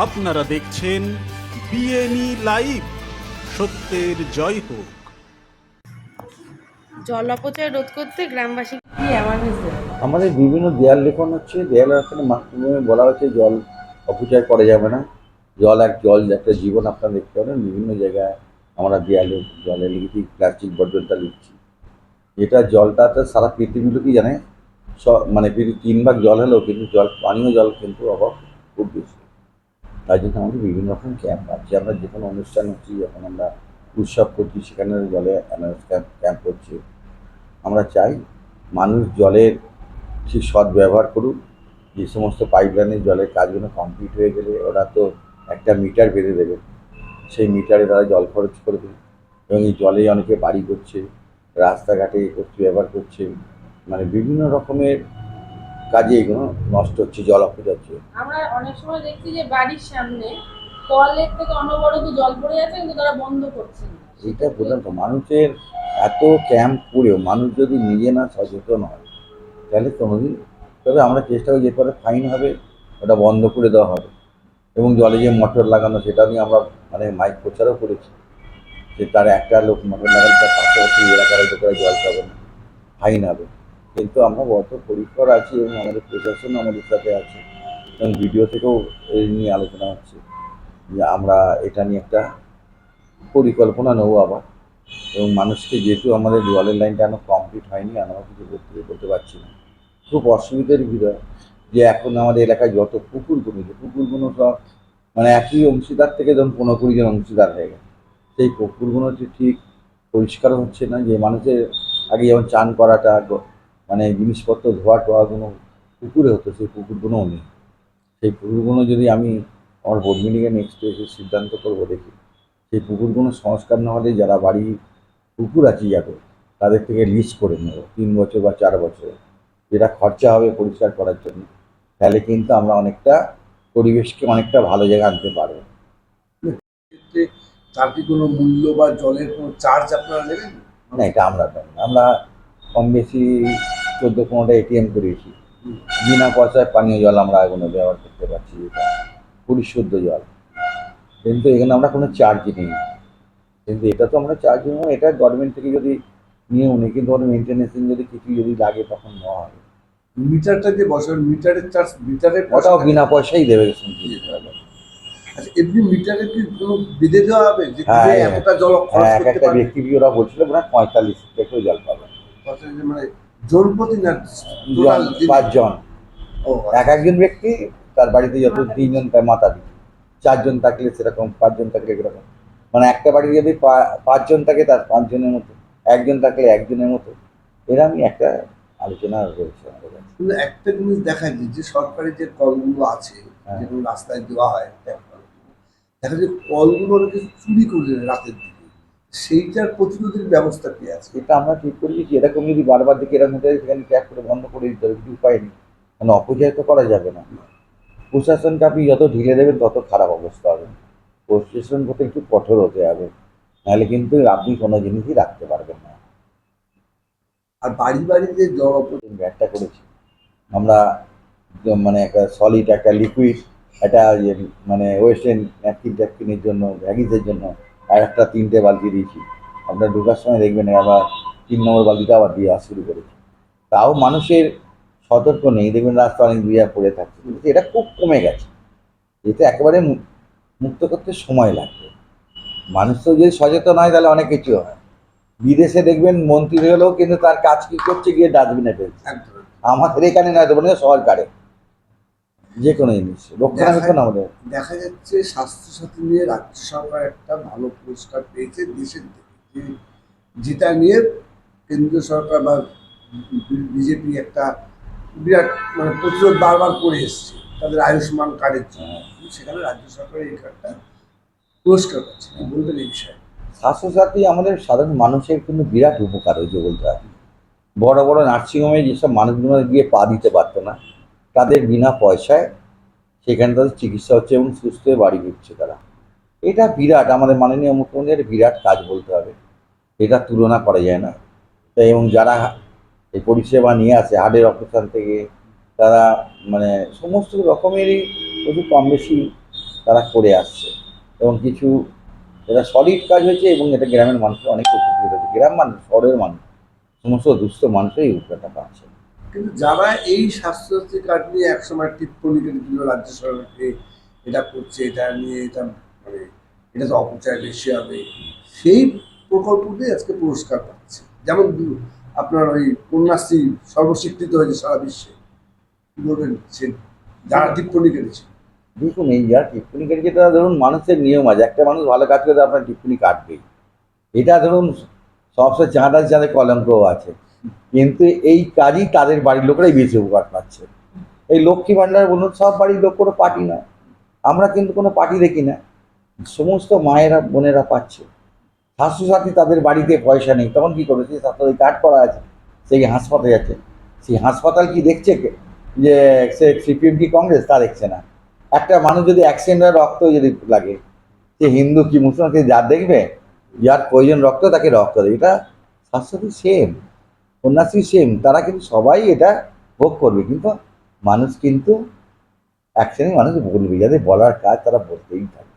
আপনারা দেখছেন বিএনই লাইভ। সত্যের জয় হোক। জল অপচয় রোধ করতে গ্রামবাসী কি অ্যাওয়ারনেস আমাদের বিভিন্ন দেয়াল লেখন হচ্ছে দেয়াল লেখনে মাধ্যমে বলা হচ্ছে জল অপচয় করা যাবে না। জল এক জল একটা জীবন আপনারা দেখতে পারেন বিভিন্ন জায়গায় আমরা দেয়ালে জলে লিখেছি প্লাস্টিক বর্জনটা লিখছি। যেটা জলটা তো সারা পৃথিবীর লোকই জানে। সব মানে পৃথিবী তিন ভাগ জল হলেও কিন্তু জল পানীয় জল কিন্তু অভাব খুব বেশি। তাই জন্য আমাদের বিভিন্ন রকম ক্যাম্প আছে। আমরা যে কোনো অনুষ্ঠান হচ্ছি, যখন আমরা উৎসব করছি, সেখানে জলে অ্যানাউন্স ক্যাম্প ক্যাম্প হচ্ছে আমরা চাই মানুষ জলের ঠিক সৎ ব্যবহার করুক। যে সমস্ত পাইপলাইনের জলের কাজগুলো কমপ্লিট হয়ে গেলে ওরা তো একটা মিটার বেঁধে দেবে। সেই মিটারে তারা জল খরচ করবে এবং এই জলে অনেকে বাড়ি করছে, রাস্তাঘাটে করছে ব্যবহার করছে। মানে বিভিন্ন রকমের কাজে এগুলো নষ্ট হচ্ছে জল অপচয় হচ্ছে। আমরা অনেক সময় দেখছি যে বাড়ির সামনে কলের থেকে অনবরত জল পড়ে যাচ্ছে কিন্তু তারা বন্ধ করছে না। এটা তো মানুষের এত ক্যাম্প করেও মানুষ যদি নিজে না সচেতন হয় তাহলে কোনোদিন তবে আমরা চেষ্টা করি যে পরে ফাইন হবে ওটা বন্ধ করে দেওয়া হবে। এবং জলে যে মোটর লাগানো সেটা নিয়ে আমরা মানে মাইক প্রচারও করেছি। যে তার একটা লোক মোটর লাগালে তার পাশাপাশি এলাকার লোকেরা জল পাবে না। ফাইন হবে। কিন্তু আমরা বদ্ধ পরিষ্কার আছি এবং আমাদের প্রশাসন আমাদের সাথে আছে। এবং ভিডিও থেকেও এই নিয়ে আলোচনা হচ্ছে যে আমরা এটা নিয়ে একটা পরিকল্পনা নেব আবার। এবং মানুষকে যেহেতু আমাদের জলের লাইনটা এখনও কমপ্লিট হয়নি আমরা কিছু করতে করতে পারছি না। খুব অসুবিধার বিষয় যে এখন আমাদের এলাকায় যত পুকুর যে পুকুরগুলো সব মানে একই অংশীদার থেকে যখন পনেরো কুড়ি জন অংশীদার হয়ে গেছে। সেই পুকুরগুলো ঠিক পরিষ্কার হচ্ছে না, যে মানুষের আগে যেমন চান করাটা মানে জিনিসপত্র ধোয়া টোয়া কোনো পুকুরে হতো সেই পুকুরগুলোও নেই। সেই পুকুরগুলো যদি আমি আমার বোর্ড মিটিংয়ে নেক্সট এসে সিদ্ধান্ত করব দেখি সেই পুকুরগুলো সংস্কার না হলে যারা বাড়ি পুকুর আছে যাবে তাদের থেকে লিস্ট করে নেব তিন বছর বা চার বছর। যেটা খরচা হবে পরিষ্কার করার জন্য। তাহলে কিন্তু আমরা অনেকটা পরিবেশকে অনেকটা ভালো জায়গায় আনতে পারব। ক্ষেত্রে তার কি কোনো মূল্য বা জলের কোনো চার্জ আপনারা নেবেন? না এটা আমরা আমরা কম বেশি চোদ্দ পনেরোটা এটিএম করিয়েছি। বিনা পয়সায় পানীয় জল আমরা এখনও ব্যবহার করতে পারছি এটা পরিশুদ্ধ জল। কিন্তু এখানে আমরা কোনো চার্জ নিই। না। কিন্তু এটা তো আমরা চার্জ নেব এটা গভর্নমেন্ট থেকে যদি নিয়েও নেই কিন্তু ওর মেনটেন্যান্স যদি কিছু যদি লাগে তখন নেওয়া হবে। মিটারটা যে বসাবেন মিটারের চার্জ মিটারের পয়সা ওটাও বিনা পয়সাই দেবে শুনছি আচ্ছা এমনি মিটারে কি কোনো বেঁধে দেওয়া হবে? যে হ্যাঁ, হ্যাঁ। এতটা জল খরচ এক একটা ব্যক্তি ওরা বলছিল ওরা পঁয়তাল্লিশ থেকেও জল পাবে। মানে জনপ্রতি না জন- পাঁচজন। ও এক একজন ব্যক্তি তার বাড়িতে যত তিনজন তার মাথা দিচ্ছে চারজন থাকলে সেরকম পাঁচজন থাকলে এরকম মানে একটা বাড়িতে যদি পাঁচজন থাকে তার পাঁচজনের মতো। একজন থাকলে একজনের মতো। এরকমই একটা আলোচনা রয়েছে আমাদের কাছে। কিন্তু একটা জিনিস দেখা যায় যে সরকারি যে কলগুলো আছে হ্যাঁ। যেগুলো রাস্তায় দেওয়া হয় দেখা যায় কলগুলো অনেকে চুরি করে রাতের দিকে। সেইটার প্রতিরোধের ব্যবস্থা কি আছে? এটা আমরা ঠিক করে দিচ্ছি এরকম যদি বারবার দেখি এরকম হতে সেখানে ট্যাপ করে বন্ধ করে দিতে হবে কিছু উপায় নেই। মানে অপচয় তো করা যাবে না। প্রশাসনকে আপনি যত ঢিলে দেবেন তত খারাপ অবস্থা হবে। প্রশাসন করতে একটু কঠোর হতে হবে। নাহলে কিন্তু আপনি কোনো জিনিসই রাখতে পারবেন না। আর বাড়ি বাড়ি যে জল অপচয় ব্যাগটা করেছি। আমরা মানে একটা সলিড একটা লিকুইড একটা ইয়ে মানে ওয়েস্টার্ন ন্যাপকিন ট্যাপকিনের জন্য ভ্যাগিসের জন্য আর একটা তিনটে বালতি দিয়েছি। আপনার ঢোকার সময় দেখবেন আবার তিন নম্বর বালতিটা আবার দিয়ে আসা শুরু করেছি। তাও মানুষের সতর্ক নেই দেখবেন রাস্তা অনেক দুইয়া পড়ে থাকছে। কিন্তু এটা খুব কমে গেছে। এতে একেবারে মুক্ত করতে সময় লাগবে। মানুষ তো যদি সচেতন হয় তাহলে অনেক কিছু হয়। বিদেশে দেখবেন মন্ত্রী হলেও কিন্তু তার কাজ কি করছে গিয়ে ডাস্টবিনে ফেলছে। আমাদের এখানে নয় তো মানে সরকারে। যে কোনো জিনিস। রক্ষণাবেক্ষণ আমাদের। দেখা যাচ্ছে স্বাস্থ্যসাথী নিয়ে রাজ্য সরকার একটা ভালো পুরস্কার পেয়েছে দেশের যেটা নিয়ে কেন্দ্রীয় সরকার বা বিজেপি একটা বিরাট মানে প্রতিরোধ বারবার করে এসছে তাদের আয়ুষ্মান কার্ডের জন্য। সেখানে রাজ্য সরকার এই কার্ডটা পুরস্কার পাচ্ছে বলবেন এই বিষয়ে। স্বাস্থ্যসাথী আমাদের সাধারণ মানুষের কিন্তু বিরাট উপকার হয়েছে বলতে হয় বড় বড় নার্সিংহোমে যেসব মানুষগুলো গিয়ে পা দিতে পারতো না তাদের বিনা পয়সায় সেখানে তাদের চিকিৎসা হচ্ছে এবং সুস্থ হয়ে বাড়ি ফিরছে তারা। এটা বিরাট আমাদের মাননীয় মুখ্যমন্ত্রীর বিরাট কাজ বলতে হবে। এটা তুলনা করা যায় না। তাই এবং যারা এই পরিষেবা নিয়ে আসে হার্টের অপারেশন থেকে, তারা মানে সমস্ত রকমেরই একটু কম বেশি তারা করে আসছে। এবং কিছু এটা সলিড কাজ হয়েছে এবং এটা গ্রামের মানুষের অনেক উপকৃত হয়েছে। গ্রাম মানুষ, শহরের মানুষ, সমস্ত দুস্থ মানুষই উপকারটা পাচ্ছে। কিন্তু যারা এই স্বাস্থ্যসাথী কার্ড নিয়ে একসময় টিপ্পণী করেছিল রাজ্য সরকারকে, এটা করছে, এটা নিয়ে এটা মানে এটা তো অপচয় বেশি হবে, সেই প্রকল্পটি আজকে পুরস্কার পাচ্ছে। যেমন আপনার ওই কন্যাশ্রী সর্বস্বীকৃত হয়েছে সারা বিশ্বে। বলবেন? সে যারা টিপ্পণী করেছে দেখুন, এই যার টিপ্পনি কাটে যেটা ধরুন মানুষের নিয়ম আছে। একটা মানুষ ভালো কাজ করে আপনার টিপ্পনি কাটবেই। এটা ধরুন সবসময় চাঁদা চাঁদে কলঙ্কও আছে। কিন্তু এই কাজই তাদের বাড়ির লোকেরাই বেশি উপকার পাচ্ছে। এই লক্ষ্মী ভাণ্ডার বলুন, সব বাড়ির লোক কোনো পার্টি নয়। আমরা কিন্তু কোনো পার্টি দেখি না। সমস্ত মায়েরা, বোনেরা পাচ্ছে। স্বাস্থ্যসাথী তাদের বাড়িতে পয়সা নেই। তখন কি করবে? সেই স্বাস্থ্যসাথী কার্ড করা আছে, সেই হাসপাতালে যাচ্ছে। সেই হাসপাতাল কি দেখছে? যে সে সিপিএম কি কংগ্রেস, তা দেখছে না। একটা মানুষ যদি অ্যাক্সিডেন্ট রক্ত যদি লাগে, সে হিন্দু কি মুসলমান যা দেখবে, যার প্রয়োজন রক্ত, তাকে রক্ত দেবে। এটা স্বাস্থ্যসাথী সেম কন্যাশ্রী সেম, তারা কিন্তু সবাই এটা ভোগ করবে। কিন্তু মানুষ কিন্তু এক শ্রেণির মানুষ বলবে যাদের বলার কাজ তারা বলতেই থাকে।